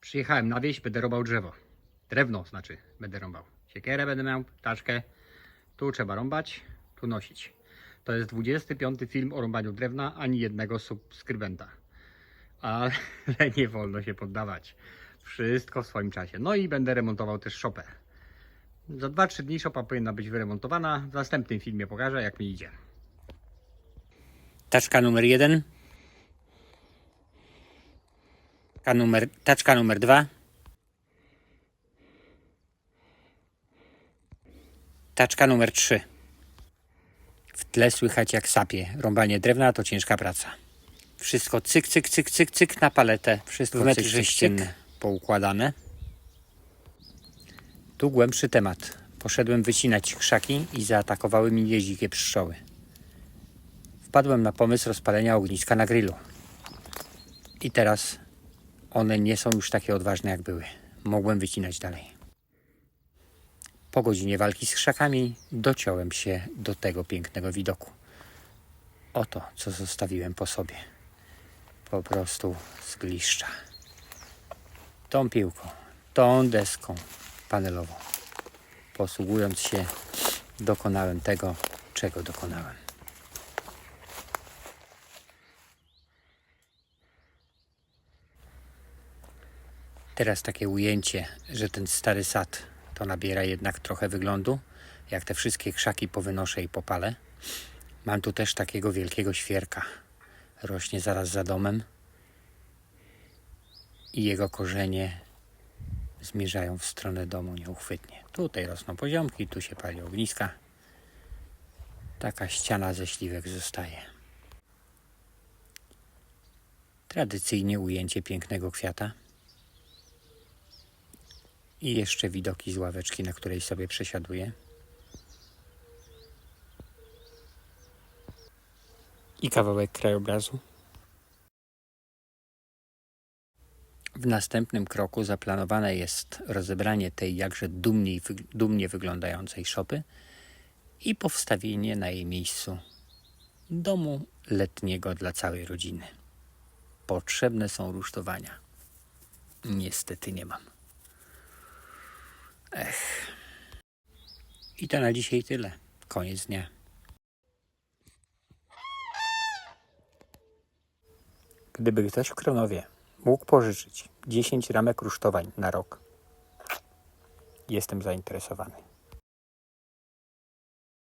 Przyjechałem na wieś, będę rąbał drzewo. Drewno znaczy, będę rąbał. Siekierę będę miał, taczkę. Tu trzeba rąbać, tu nosić. To jest 25 film o rąbaniu drewna, ani jednego subskrybenta. Ale nie wolno się poddawać. Wszystko w swoim czasie. No i będę remontował też szopę. Za 2-3 dni szopa powinna być wyremontowana. W następnym filmie pokażę, jak mi idzie. Taczka numer 1. Taczka numer, taczka numer 2. Taczka numer 3. W tle słychać jak sapie. Rąbanie drewna to ciężka praca. Wszystko cyk, cyk, cyk, cyk, cyk na paletę. Wszystko w metry sześcienne poukładane. Tu głębszy temat. Poszedłem wycinać krzaki i zaatakowały mi je dzikie pszczoły. Wpadłem na pomysł rozpalenia ogniska na grillu. I teraz one nie są już takie odważne jak były. Mogłem wycinać dalej. Po godzinie walki z krzakami dociąłem się do tego pięknego widoku. Oto, co zostawiłem po sobie. Po prostu zgliszcza. Tą piłką, tą deską panelową, posługując się, dokonałem tego, czego dokonałem. Teraz takie ujęcie, że ten stary sad to nabiera jednak trochę wyglądu, jak te wszystkie krzaki powynoszę i popalę. Mam tu też takiego wielkiego świerka. Rośnie zaraz za domem i jego korzenie zmierzają w stronę domu nieuchwytnie. Tutaj rosną poziomki, tu się pali ogniska. Taka ściana ze śliwek zostaje. Tradycyjnie ujęcie pięknego kwiata. I jeszcze widoki z ławeczki, na której sobie przesiaduję. I kawałek krajobrazu. W następnym kroku zaplanowane jest rozebranie tej jakże dumnie, dumnie wyglądającej szopy i powstawienie na jej miejscu domu letniego dla całej rodziny. Potrzebne są rusztowania. Niestety nie mam. Ech. I to na dzisiaj tyle. Koniec dnia. Gdyby ktoś w Kronowie mógł pożyczyć 10 ramek rusztowań na rok, jestem zainteresowany.